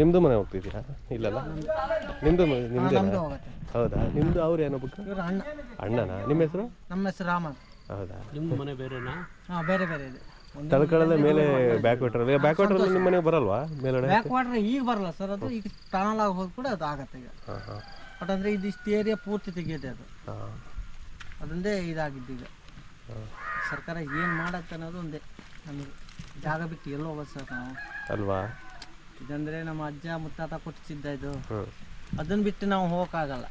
ನಿಮ್ಮದು ಮನೆ ಹೋಗ್ತಿದ್ದೀರಾ? ಇಲ್ಲಲ್ಲ? ನಿಮ್ಮದು ನಿಮ್ಮದೇ ಹೌದಾ? ನಿಮ್ಮದು ಅವ್ರು ಏನೋ ಬುಕ್ ಇವ್ರು ಅಣ್ಣ. ಅಣ್ಣನಾ? ನಿಮ್ಮ ಹೆಸರು? ನಮ್ಮ ಹೆಸರು ರಾಮ ಹೌದಾ? ನಿಮ್ಮ ಮನೆ ಬೇರೆನಾ? ಹಾಂ ಬೇರೆ ಬೇರೆ ಇದೆ. ತಳ್ಕಳದ ಮೇಲೆ ಬ್ಯಾಕ್ ವಾಟರ್ ಬ್ಯಾಕ್ ವಾಟರ್ ನಿಮ್ಮ ಮನೆಗೆ ಬರಲ್ವಾ? ಮೇಲ್ಗಡೆ? ಬ್ಯಾಕ್ ವಾಟರ್ ಈಗ ಬರಲ್ಲ ಸರ್. ಅದು ಈಗ ಟನಲ್ ಆಗಿ ಹೋದ್ ಕೂಡ ಅದು ಆಗತ್ತೆ ಈಗ. ಹಾಂ ಹಾಂ. ಬಟ್ ಅಂದರೆ ಇದಿಷ್ಟು ಏರಿಯಾ ಪೂರ್ತಿ ತೆಗೆಯುತ್ತೆ ಅದು. ಹಾಂ. ಅದೊಂದೇ ಇದಾಗಿದ್ದು ಈಗ. ಸರ್ಕಾರ ಏನು ಮಾಡತ್ತೆ ಅನ್ನೋದು ಒಂದೇ. ನಮಗೆ ಜಾಗ ಬಿಟ್ಟು ಎಲ್ಲೋ ಹೋಗೋದು ಸರ್ ನಾವು. ಅಲ್ವಾ? ಇದಂದರೆ ನಮ್ಮ ಅಜ್ಜ ಮುತ್ತಾತ ಕೊಟ್ಟಿಸಿದ್ದ ಇದು. ಅದನ್ನ ಬಿಟ್ಟು ನಾವು ಹೋಗೋಕ್ಕಾಗಲ್ಲ.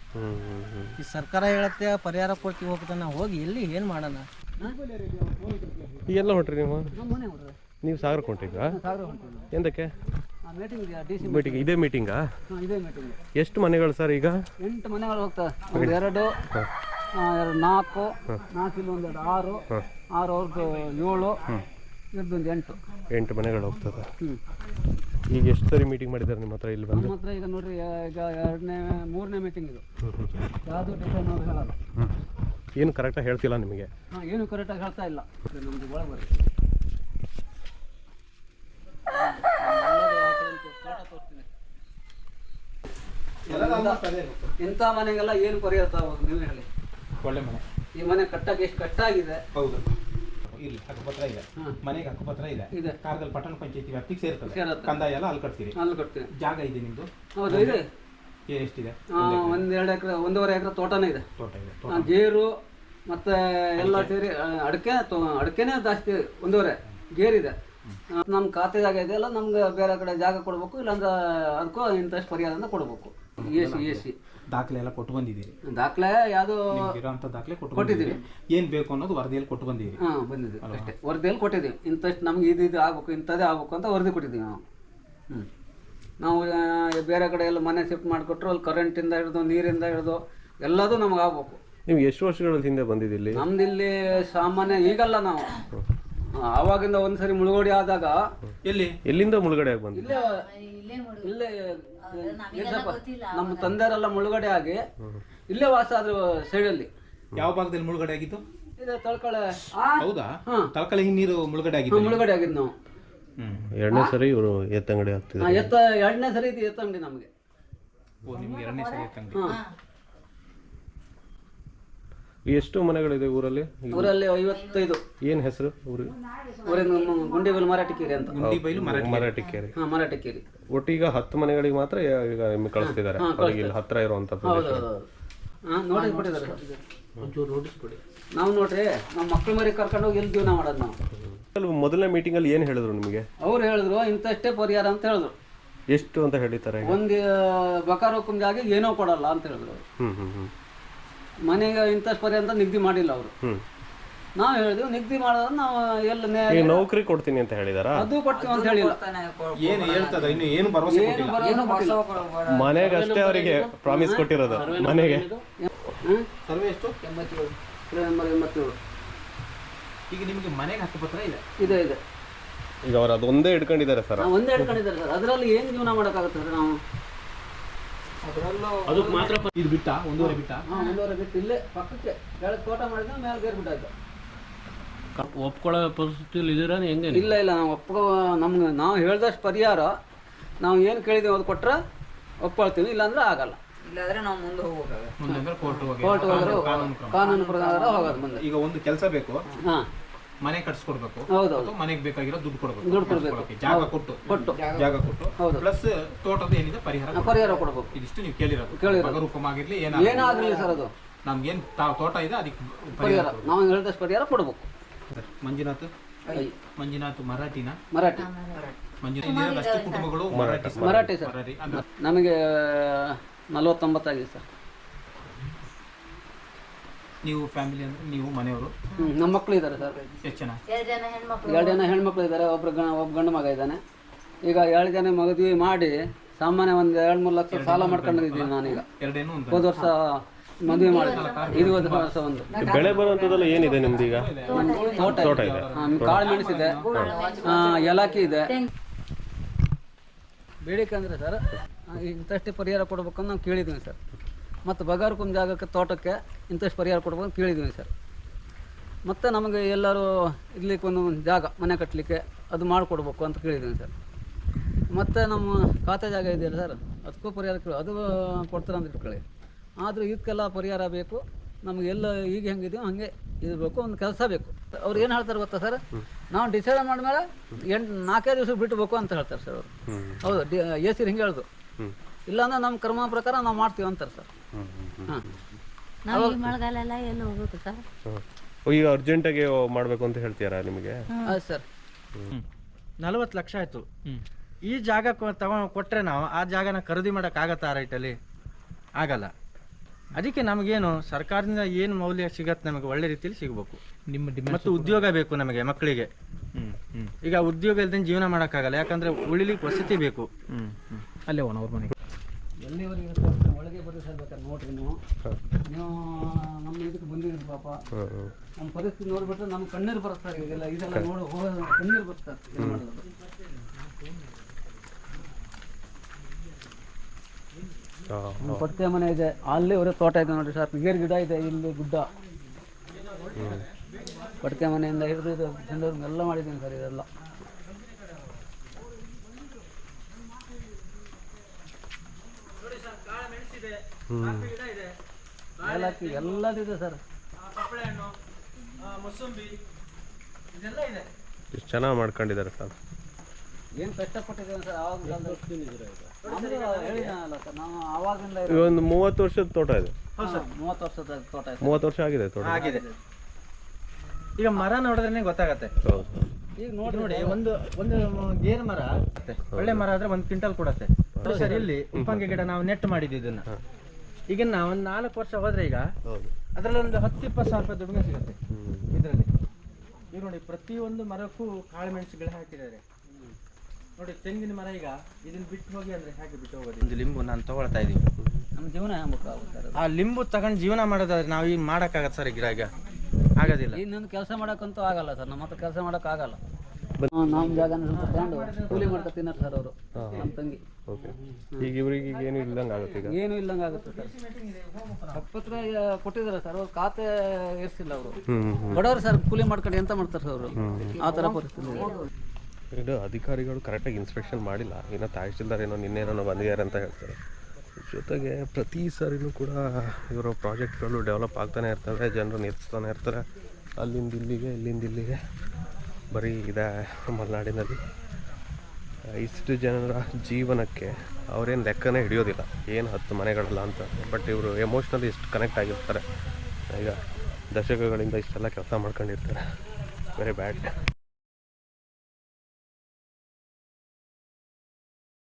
ಈ ಸರ್ಕಾರ ಹೇಳತ್ತೆ ಪರಿಹಾರ ಕೊಡ್ತೀವಿ ಹೋಗ್ತಾನೆ ನಾವು ಹೋಗಿ ಎಲ್ಲಿ ಏನು ಮಾಡೋಣ? ಹೊಟ್ರಿ ನೀವು? ನೀವು ಸಾಗರ ಹೊಂಟಿದ್ರಾ ಎಂದಕ್ಕೆ? ಮೀಟಿಂಗ್ ಇದೇ ಮೀಟಿಂಗಾ ಇದೇ ಮೀಟಿಂಗ್ ಎಷ್ಟು ಮನೆಗಳು ಸರ್ ಈಗ? ಎಂಟು ಮನೆಗಳು ಹೋಗ್ತವೆ ಒಂದು ಎರಡು ನಾಲ್ಕು ನಾಲ್ಕು ಇಲ್ಲಿ ಒಂದೆರಡು ಆರು ಆರು ಅವ್ರದ್ದು ಏಳು ಇವ್ರದ್ದೊಂದು ಎಂಟು. ಎಂಟು ಮನೆಗಳು ಹೋಗ್ತದೆ. ಈಗ ಎಷ್ಟು ಸರಿ ಮೀಟಿಂಗ್ ಮಾಡಿದ್ದಾರೆ ನಿಮ್ಮ ಹತ್ರ ಇಲ್ಲಿ ಬಂದು? ನಮ್ಮ ಹತ್ರ ಈಗ ನೋಡ್ರಿ ಈಗ ಎರಡನೇ ಮೂರನೇ ಮೀಟಿಂಗ್ ಇದು. ಯಾವುದು ಡಿಸೈನ್ ನಾವು ಹೇಳಲ್ಲ. ಏನು ಕರೆಕ್ಟಾಗಿ ಹೇಳ್ತಿಲ್ಲ ನಿಮಗೆ? ಹಾಂ ಏನು ಕರೆಕ್ಟಾಗಿ ಹೇಳ್ತಾ ಇಲ್ಲ. ನಮ್ದು ಒಳಗೆ ಬರ್ರಿ. ಇಂಥ ಮನೆಗೆಲ್ಲ ಏನು ಪರಿಹಾರ ತಗೋದು ನೀವು ಹೇಳಿ. ಒಳ್ಳೆ ಮನೆ. ಈ ಮನೆ ಕಟ್ಟಕ್ಕೆ ಎಷ್ಟು ಕಟ್ಟಾಗಿದೆ? ಆಗಿದೆ ಹೌದು. ಇಲ್ಲಿ ಹಕ್ಕುಪತ್ರ ಇದೆ. ಮನೆಗೆ ಹಕ್ಕುಪತ್ರ ಇದೆ. ಇದೆ. ಕಾರ್ದಲ್ಲಿ ಪಟ್ಟಣ ಪಂಚಾಯತಿ ವ್ಯಾಪ್ತಿಗೆ ಸೇರ್ತದೆ. ಕಂದಾಯ ಎಲ್ಲ ಅಲ್ಲಿ ಕಟ್ತೀರಿ. ಅಲ್ಲಿ ಕಟ್ತೀವಿ. ಜಾಗ ಇದೆ ನಿಮ್ದು? ಹೌದು ಇದೆ. ಎಷ್ಟಿದೆ? ಆ, ಒಂದ್ ಎರಡು ಎಕರೆ ಒಂದೂವರೆ ಎಕರೆ ತೋಟನೇ ಇದೆ. ತೋಟ ಇದೆ ಗೇರು ಮತ್ತೆ ಎಲ್ಲ ಸೇರಿ ಅಡಕೆ ಅಡಿಕೆನೇ ಜಾಸ್ತಿ ಒಂದೂವರೆ. ಗೇರಿದೆ. ನಮ್ಮ ಖಾತೆದಾಗ ಇದೆಯಲ್ಲ ನಮ್ಗೆ ಬೇರೆ ಕಡೆ ಜಾಗ ಕೊಡ್ಬೇಕು ಇಲ್ಲಾಂದ್ರೆ ಅದಕ್ಕೂ ಇಂಟ್ರೆಸ್ಟ್ ಪರಿಹಾರ ಅಂತ ಕೊಡ್ಬೇಕು. A C A C. ದಾಖಲೆ ಎಲ್ಲ ಕೊಟ್ಟು ಬಂದಿದ್ದೀರಿ? ದಾಖಲೆ ಯಾವುದು ಇರೋಂಥ ದಾಖಲೆ ಕೊಟ್ಟು ಕೊಟ್ಟಿದ್ದೀವಿ. ಏನು ಬೇಕು ಅನ್ನೋದು ವರದಿಯಲ್ಲಿ ಕೊಟ್ಟು ಬಂದಿದ್ದೀರಿ. ಹಾಂ ಬಂದಿದ್ದೀವಿ ಅಷ್ಟೇ. ವರದಿಯಲ್ಲಿ ಕೊಟ್ಟಿದ್ದೀವಿ. ಇಂಥಷ್ಟು ನಮ್ಗೆ ಇದು ಇದು ಆಗ್ಬೇಕು ಇಂಥದ್ದೇ ಆಗ್ಬೇಕು ಅಂತ ವರದಿ ಕೊಟ್ಟಿದ್ದೀವಿ ನಾವು. ಹ್ಞೂ ನಾವು ಬೇರೆ ಕಡೆ ಎಲ್ಲ ಮನೆ ಶಿಫ್ಟ್ ಮಾಡಿಕೊಟ್ರು ಅಲ್ಲಿ ಕರೆಂಟಿಂದ ಹಿಡಿದು ನೀರಿಂದ ಹಿಡಿದು ಎಲ್ಲದೂ ನಮ್ಗೆ ಆಗ್ಬೇಕು. ನಿಮ್ಗೆ ಎಷ್ಟು ವರ್ಷಗಳ ಹಿಂದೆ ಬಂದಿದ್ದೀರಿ ಇಲ್ಲಿ ನಮ್ದು ಇಲ್ಲಿ ಸಾಮಾನ್ಯ ಈಗಲ್ಲ ನಾವು. ಆವಾಗಿಂದ ಒಂದ್ಸರಿ ಮುಳುಗಡೆ ಆದಾಗ ಎಲ್ಲಿ? ಎಲ್ಲಿಂದ ಮುಳುಗಡೆ ಆಗಿ ಇಲ್ಲೇ ಇಲ್ಲೇ. ನಮ್ಮ ತಂದೆಯರೆಲ್ಲ ಮುಳುಗಡೆ ಆಗಿ ಇಲ್ಲೇ ವಾಸ ಆದ್ರು ಸೈಡಲ್ಲಿ. ಯಾವ ಭಾಗದಲ್ಲಿ ಮುಳುಗಡೆ ಆಗಿತ್ತು? ಇದೆ ತಳ್ಕಳೆ. ಹೌದಾ? ಹ್ಮ್. ತಳಕಲೆ ನೀರು ಮುಳುಗಡೆ ಆಗಿತ್ತು ಮುಳುಗಡೆ ಆಗಿದ್ದು ನಾವು. ಎರಡನೇ ಸರಿ ಇವರು ಎತ್ತಂಗಡಿ ಆ, ಆಗ್ತಿದ್ದಾರೆ ಎತ್ತ ಎರಡನೇ ಸರಿ ಇದು ಎತ್ತಂಗಡಿ ನಮಗೆ. ಓ ನಿಮ್ಗೆ ಎರಡನೇ ಸರಿ ಎತ್ತಂಗಡಿ. ಹಾಂ. ಎಷ್ಟು ಮನೆಗಳಿದೆ ಊರಲ್ಲಿ? ಊರಲ್ಲಿ ಐವತ್ತೈದು. ಏನ್ ಹೆಸರು ಊರಿಗೆ ಊರಿನ ಗುಂಡಿಬಲ್ ಮರಾಠಿಕೇರಿ ಅಂತ. ಗುಂಡಿಬೈಲು ಬೈಲು ಮರ ಮರಾಠಿ ಕೆರೆ ಹಾಂ ಮರಾಠಿಕೇರಿ ಒಟ್ಟೀಗ ಹತ್ತು ಮನೆಗಳಿಗೆ ಮಾತ್ರ ಈಗ ನಿಮ್ಗೆ ಕಳಿಸ್ತಿದ್ದಾರೆ. ಅವ್ರಿಗೆ ಇಲ್ಲಿ ಹತ್ರ ಇರುವಂತ ಹೌದು ಹೌದು ಹಾಂ ಕೊಟ್ಟಿದ್ದಾರೆ ನಾವು ನೋಡ್ರಿ ನಮ್ಮ ಮಕ್ಳು ಮರಿ ಕರ್ಕೊಂಡು ಹೋಗಿ ಎಲ್ಲಿ ಜೀವನ ಮಾಡೋದು ನಾವು? ಮೊದಲನೇ ಮೀಟಿಂಗ್ ಅಲ್ಲಿ ಏನ್ ಹೇಳಿದ್ರು ನಿಮಗೆ? ಅವ್ರು ಹೇಳಿದ್ರು ಇಂತಷ್ಟೇ ಪರಿಹಾರ ಅಂತ ಹೇಳಿದ್ರು. ಎಷ್ಟು ಅಂತ ಹೇಳಿದ್ದಾರೆ ಒಂದು ಬಕಾರ ಆಗಿ ಏನೋ ಕೊಡಲ್ಲ ಅಂತ ಹೇಳಿದ್ರು. ಹ್ಮ್ ಹ್ಮ್ ಹ್ಮ್. ಮನೆಗೆ ಇಂಥಷ್ಟು ಪರ್ಯಂತ ಅಂತ ನಿಗದಿ ಮಾಡಿಲ್ಲ ಅವರು. ನಾವು ಹೇಳಿದ್ವಿ ನಿಗದಿ ಮಾಡೋದು ನಾವು ಎಲ್ಲ ನೇ ಈಗ ನೌಕರಿ ಕೊಡ್ತೀನಿ ಅಂತ ಹೇಳಿದಾರ? ಅದು ಕೊಡ್ತೀವಿ ಅಂತ ಹೇಳಿಲ್ಲ. ಏನು ಹೇಳ್ತದ? ಇನ್ನು ಏನು ಭರವಸೆ ಕೊಟ್ಟಿಲ್ಲ. ಮನೆಗೆ ಅಷ್ಟೇ ಅವರಿಗೆ ಪ್ರಾಮಿಸ್ ಕೊಟ್ಟಿರೋದು ಮನೆಗೆ. ಹ್ಮ್? ಸರ್ವೆ ಎಷ್ಟು? ಎಂಬತ್ತೇಳು. ಎಂಬತ್ತು ಎಂಬತ್ತೇಳು. ಈಗ ನಿಮಗೆ ಮನೆಗೆ ಹಕ್ಕುಪತ್ರ ಇದೆ? ಇದೆ ಇದೆ. ಈಗ ಅವ್ರು ಅದೊಂದೇ ಇಟ್ಕೊಂಡಿದ್ದಾರೆ ಸರ್. ಒಂದೇ ಇಟ್ಕೊಂಡಿದ್ದಾರೆ ಸರ್. ಅದರಲ್ಲಿ ಏನು ಜೀವನ ಮಾಡೋಕ್ಕಾಗುತ್ತೆ ಸರ್ ನಾವು? ಅದಕ್ಕೆ ಮಾತ್ರ ಇದು ಬಿಟ್ಟ? ಒಂದೂವರೆ ಬಿಟ್ಟ? ಹಾಂ ಒಂದೂವರೆ ಬಿಟ್ಟು ಇಲ್ಲೇ ಪಕ್ಕಕ್ಕೆ ಕೆಳಗೆ ತೋಟ ಮಾಡಿದ್ರೆ ಮೇಲೆ ಗೇರ್ ಬಿಟ್ಟಾಯ್ತು. ಒಪ್ಕೊಳ್ಳೋ ಪರಿಸ್ಥಿತಿಯಲ್ಲಿ ಇದ್ದೀರಾ ಹೆಂಗೆ ಇಲ್ಲ ಇಲ್ಲ ನಾವು ಒಪ್ಕೊ ನಮ್ಗೆ ನಾವು ಹೇಳ್ದಷ್ಟು ಪರಿಹಾರ ನಾವು ಏನು ಕೇಳಿದ್ದೀವಿ ಅದು ಕೊಟ್ರೆ ಒಪ್ಕೊಳ್ತೀವಿ ಇಲ್ಲಾಂದ್ರೆ ಆಗಲ್ಲ. ಮುಂದೆ ಕೋರ್ಟ್ ಹೋಗಿ ಕೋರ್ಟ್ ಹೋದ್ರೆ ಕಾನೂನು ಕ್ರಮ. ಕಾನೂನು ಪ್ರಕಾರ ಹೋಗೋದು ಮುಂದೆ. ಈಗ ಒಂದು ಕೆಲಸ ಬೇಕು. ಹಾಂ. ಮನೆ ಕಟ್ಸ್ಕೊಡ್ಬೇಕು. ಹೌದು ಅಥವಾ ಮನೆಗೆ ಬೇಕಾಗಿರೋ ದುಡ್ಡು ಕೊಡ್ಬೇಕು. ದುಡ್ಡು ಕೊಡ್ಬೇಕು. ಕಟ್ಸ್ಕೊಳಕ್ಕೆ. ಜಾಗ ಕೊಟ್ಟು. ಕೊಟ್ಟು. ಜಾಗ ಕೊಟ್ಟು. ಹೌದು. ಪ್ಲಸ್ ತೋಟದ ಏನಿದೆ ಪರಿಹಾರ ಕೊಡ್ಬೇಕು. ಪರಿಹಾರ ಕೊಡ್ಬೇಕು. ಇದಿಷ್ಟು ನೀವು ಕೇಳಿರೋದು. ಆಗಿರ್ಲಿ ಏನಾಗಲಿ ಏನಾಗಲಿಲ್ಲ ಸರ್ ಅದು. ನಮ್ಗೇನ್ ತಾವ್ ತೋಟ ಇದೆ ಅದಕ್ಕೆ ಪರಿಹಾರ. ಪರಿಹಾರ ನಾವು ಹೇಳಿದಷ್ಟು ಪರಿಹಾರ ಕೊಡ್ಬೇಕು. ಮಂಜುನಾಥ್? ಐ. ಮಂಜುನಾಥ್ ಮರಾಠಿನ? ಮರಾಠಿ. ಮಂಜುನಾಥ್ ಅಷ್ಟು ಕುಟುಂಬಗಳು ಮರಾಠಿ. ಮರಾಠಿ ಸರ್. ಮರಾಠಿ ಅಂದ್ರೆ ನಮಗೆ ನಲವತ್ತೊಂಬತ್ತಾಗಿದೆ ಸರ್. ನೀವು ಫ್ಯಾಮಿಲಿ ಅಂದ್ರೆ ನೀವು ಮನೆಯವರು? ಹ್ಞೂ ನಮ್ಮ ಮಕ್ಕಳು ಇದ್ದಾರೆ ಸರ್. ಎಷ್ಟು ಜನ? ಎರಡು ಜನ ಹೆಣ್ಮಕ್ಳು. ಇದ್ದಾರೆ ಒಬ್ರು ಗಣ ಒಬ್ಬ ಗಂಡು ಮಗ ಇದ್ದಾನೆ. ಈಗ ಎರಡು ಜನ ಮದುವೆ ಮಾಡಿ ಸಾಮಾನ್ಯ ಒಂದು ಎರಡು ಮೂರು ಲಕ್ಷ ಸಾಲ ಮಾಡ್ಕೊಂಡಿದ್ದೀನಿ ನಾನೀಗ. ಎರಡೇನು ಒಂದು ಹೋದ ವರ್ಷ ಮದುವೆ ಮಾಡಿ. ಇದು ಹೋದ ವರ್ಷ ಒಂದು. ಬೆಳೆ ಬರುವಂಥದ್ದೆಲ್ಲ ಏನಿದೆ ನಿಮ್ದು ಈಗ? ತೋಟ ತೋಟ ಇದೆ. ಆ, ಕಾಳು ಮೆಣಸಿದೆ. ಆ, ಏಲಕ್ಕಿ ಇದೆ. ಬೇಡಿಕೆ ಅಂದರೆ ಸರ್ ಆ, ಇಂಥಷ್ಟೇ ಪರಿಹಾರ ಕೊಡ್ಬೇಕಂತ ನಾವು ಕೇಳಿದ್ದೀವಿ ಸರ್. ಮತ್ತು ಬಗಾರ್ಕುಂದ್ ಜಾಗಕ್ಕೆ ತೋಟಕ್ಕೆ ಇಂಥಷ್ಟು ಪರಿಹಾರ ಕೊಡ್ಬೇಕು ಅಂತ ಕೇಳಿದ್ದೀವಿ ಸರ್. ಮತ್ತು ನಮಗೆ ಎಲ್ಲರೂ ಇರ್ಲಿಕ್ಕೆ ಒಂದು ಜಾಗ ಮನೆ ಕಟ್ಟಲಿಕ್ಕೆ ಅದು ಮಾಡಿಕೊಡ್ಬೇಕು ಅಂತ ಕೇಳಿದ್ದೀನಿ ಸರ್. ಮತ್ತು ನಮ್ಮ ಖಾತೆ ಜಾಗ ಇದೆಯಲ್ಲ ಸರ್ ಅದಕ್ಕೂ ಪರಿಹಾರ ಕೇಳಿ ಅದು ಕೊಡ್ತಾರೆ ಅಂತ ಇಟ್ಕೊಳ್ಳಿ. ಆದರೂ ಇದಕ್ಕೆಲ್ಲ ಪರಿಹಾರ ಬೇಕು ನಮ್ಗೆ ಎಲ್ಲ ಈಗ ಹೆಂಗಿದೆಯೋ ಹಾಗೆ ಇರಬೇಕು ಒಂದು ಕೆಲಸ ಬೇಕು. ಅವ್ರು ಏನು ಹೇಳ್ತಾರೆ ಗೊತ್ತಾ ಸರ್? ನಾವು ಡಿಸೈಡ್ ಮಾಡಿದ್ಮೇಲೆ ಎಂಟು ನಾಲ್ಕೈದು ದಿವಸ ಬಿಟ್ಬೇಕು ಅಂತ ಹೇಳ್ತಾರೆ ಸರ್ ಅವರು. ಹೌದು ಡಿ ಎ ಸಿ ಹಿಂಗೆ ಹೇಳ್ದು. ಇಲ್ಲಾಂದ್ರೆ ನಮ್ಮ ಕ್ರಮ ಪ್ರಕಾರ ನಾವು ಮಾಡ್ತೀವಿ ಅಂತಾರೆ ಸರ್. ಆಗಿ ಹಾಂ. ನಾವು ಈ ಮಳೆಗಾಲ ಎಲ್ಲ ಎಲ್ಲಿ ಹೋಗ್ಬೇಕು ಸರ್. ಈಗ ಅರ್ಜೆಂಟಾಗಿ ಮಾಡಬೇಕು ಅಂತ ಹೇಳ್ತೀರಾ ನಿಮಗೆ? ಹೌದು ಸರ್. ನಲವತ್ತು ಲಕ್ಷ ಆಯ್ತು. ಈ ಜಾಗ ತಗೊಂಡು ಕೊಟ್ರೆ ನಾವು ಆ ಜಾಗನ ಖರೀದಿ ಮಾಡೋಕ್ಕಾಗತ್ತಾ ಆ ರೈಟಲ್ಲಿ ಆಗಲ್ಲ. ಅದಕ್ಕೆ ನಮಗೇನು ಸರ್ಕಾರದಿಂದ ಏನು ಮೌಲ್ಯ ಸಿಗತ್ತೆ ನಮಗೆ ಒಳ್ಳೆ ರೀತಿಯಲ್ಲಿ ಸಿಗಬೇಕು. ನಿಮ್ಮ ಮತ್ತು ಉದ್ಯೋಗ ಬೇಕು ನಮಗೆ ಮಕ್ಕಳಿಗೆ. ಈಗ ಉದ್ಯೋಗ ಇಲ್ದೇ ಜೀವನ ಮಾಡೋಕ್ಕಾಗಲ್ಲ ಯಾಕಂದ್ರೆ ಉಳಿಲಿಕ್ಕೆ ವಸತಿ ಬೇಕು. ಅಲ್ಲೇ ಹೋಗೋಣ ಅವ್ರ ಮನೆಗೆ. ಎಲ್ಲಿವರೆಗೆ ಇರುತ್ತೆ ಅಂತ ಒಳಗೆ ಬರೀ ಸರ್ ಬೇಕಾದ್ರೆ ನೋಡ್ರಿ ನೀವು? ನೀವು ನಮ್ಮ ಇದಕ್ಕೆ ಬಂದಿದ್ದೀರಿ ಪಾಪ. ನಮ್ಮ ಪರಿಸ್ಥಿತಿ ನೋಡ್ಬಿಟ್ರೆ ನಮ್ಮ ಕಣ್ಣೀರು ಬರುತ್ತೆ ಸರ್ ಇದೆಲ್ಲ ಇದೆಲ್ಲ ನೋಡಿ ಹೋಗೋದು ಕಣ್ಣೀರು ಬರುತ್ತೆ ಏನ್ ಮಾಡೋದು? ನಮ್ಮ ಮನೆ ಇದೆ ಅಲ್ಲಿ ಅವರೇ ತೋಟ ಇದೆ ನೋಡಿ ಸರ್. ಗೇರ್ ಗಿಡ ಇದೆ ಇಲ್ಲಿ ಗುಡ್ಡ. ಪಟ್ಕೆ ಮನೆಯಿಂದ ಹಿಡಿದು ಎಲ್ಲ ಮಾಡಿದ್ದೀನಿ ಸರ್ ಇದೆಲ್ಲ. ಏಲಕ್ಕಿ ಎಲ್ಲದಿದೆ ಸರ್. ಇದೆಲ್ಲ ಇದೆ. ಎಷ್ಟು ಚೆನ್ನಾಗಿ ಮಾಡ್ಕೊಂಡಿದ್ದಾರೆ ಸರ್. ಏನು ಕಷ್ಟಪಟ್ಟಿದ್ದೇನೆ ಸರ್ ಆವಾಗ ಹೇಳಿದ್ನಲ್ಲ ಸರ್ ನಾವು ಆವಾಗಿಂದ ಒಂದು ಮೂವತ್ತು ವರ್ಷದ ತೋಟ ಇದೆ. ಮೂವತ್ತು ವರ್ಷದ ತೋಟ ಇದೆ. ಮೂವತ್ತು ವರ್ಷ ಆಗಿದೆ ತೋಟ. ಆಗಿದೆ. ಈಗ ಮರ ನೋಡಿದ್ರೆ ಗೊತ್ತಾಗತ್ತೆ. ಹೌದು. ಈಗ ನೋಡಿ ನೋಡಿ ಒಂದು ಒಂದು ಗೇರ್ ಮರ ಒಳ್ಳೆ ಮರ ಆದ್ರೆ ಒಂದು ಕ್ವಿಂಟಲ್ ಕೊಡತ್ತೆ ಸರ್ ಇಲ್ಲಿ ಉಪ್ಪಂಗೆ ಗಿಡ ನಾವು ನೆಟ್ ಮಾಡಿದ್ವಿ ಇದನ್ನ. ಈಗ ನಾವು ಒಂದು ನಾಲ್ಕು ವರ್ಷ ಹೋದ್ರೆ ಈಗ ಅದರಲ್ಲಿ ಒಂದು ಹತ್ತು ಇಪ್ಪತ್ತು ಸಾವಿರ ರೂಪಾಯಿ ದುಡ್ಡು ಸಿಗುತ್ತೆ ಇದರಲ್ಲಿ. ಈಗ ನೋಡಿ ಪ್ರತಿಯೊಂದು ಮರಕ್ಕೂ ಕಾಳು ಮೆಣಸು ಗಿಡ ಹಾಕಿದ್ದಾರೆ. ನೋಡಿ ತೆಂಗಿನ ಮರ ಈಗ ಇದನ್ನ ಬಿಟ್ಟು ಹೋಗಿ ಅಂದ್ರೆ ಹೇಗೆ ಬಿಟ್ಟು ಹೋಗೋದು? ಒಂದು ಲಿಂಬು ನಾನು ತಗೊಳ್ತಾ ಇದ್ದೀನಿ ನಮ್ಮ ಜೀವನ ಆ ಲಿಂಬು ತಗೊಂಡು ಜೀವನ ಮಾಡೋದಾದ್ರೆ ನಾವು ಈಗ ಮಾಡೋಕ್ಕಾಗತ್ತೆ ಸರ್ ಗಿಡ ಈಗ. ಆಗೋದಿಲ್ಲ. ಇನ್ನೊಂದು ಕೆಲಸ ಮಾಡೋಕ್ಕಂತೂ ಆಗಲ್ಲ ಸರ್ ನಮ್ಮ ಹತ್ರ ಕೆಲಸ ಮಾಡೋಕ್ಕಾಗಲ್ಲ ನಮ್ಮ ಜಾಗನ ಸ್ವಲ್ಪ ತಗೊಂಡು ಕೂಲಿ ಮಾಡ್ತಾ ತಿನ್ನೋರು ಸರ್ ಅವರು ನಮ್ಮ ತಂಗಿ. ಓಕೆ. ಈಗ ಇವರಿಗೆ ಈಗ ಏನು ಇಲ್ದಂಗೆ ಆಗುತ್ತೆ ಈಗ? ಏನು ಇಲ್ಲಂಗೆ ಆಗುತ್ತೆ ಸರ್. ಹಕ್ಕತ್ರ ಕೊಟ್ಟಿದ್ದಾರೆ ಸರ್ ಅವ್ರು ಖಾತೆ ಇರಿಸಿಲ್ಲ ಅವರು. ಬಡವರು ಸರ್ ಕೂಲಿ ಮಾಡ್ಕೊಂಡು ಎಂತ ಮಾಡ್ತಾರೆ ಸರ್ ಅವರು? ಆ ಥರ ಪರಿಸ್ಥಿತಿ ಇದೆ. ಇದು ಅಧಿಕಾರಿಗಳು ಕರೆಕ್ಟಾಗಿ ಇನ್ಸ್ಪೆಕ್ಷನ್ ಮಾಡಿಲ್ಲ ಏನೋ ತಹಶೀಲ್ದಾರ್ ಏನೋ ನಿನ್ನೆ ಏನೋ ಬಂದಿದ್ದಾರೆ ಅಂತ ಹೇಳ್ತಾರೆ. ಜೊತೆಗೆ ಪ್ರತಿ ಸಾರಿನೂ ಕೂಡ ಇವರ ಪ್ರಾಜೆಕ್ಟ್ಗಳು ಡೆವಲಪ್ ಆಗ್ತಾನೆ ಇರ್ತವೆ, ಜನರು ನಿಲ್ಲಿಸ್ತಾನೆ ಇರ್ತಾರೆ. ಅಲ್ಲಿಂದ ಇಲ್ಲಿಗೆ, ಇಲ್ಲಿಂದ ಇಲ್ಲಿಗೆ ಬರೀ ಇದೆ ಮಲೆನಾಡಿನಲ್ಲಿ. ಇಷ್ಟು ಜನರ ಜೀವನಕ್ಕೆ ಅವರೇನು ಲೆಕ್ಕನೇ ಹಿಡಿಯೋದಿಲ್ಲ. ಏನು ಹತ್ತು ಮನೆಗಳಲ್ಲ ಅಂತ. ಬಟ್ ಇವರು ಎಮೋಷ್ನಲಿ ಇಷ್ಟು ಕನೆಕ್ಟ್ ಆಗಿರ್ತಾರೆ. ಈಗ ದಶಕಗಳಿಂದ ಇಷ್ಟೆಲ್ಲ ಕೆಲಸ ಮಾಡ್ಕೊಂಡಿರ್ತಾರೆ. Very bad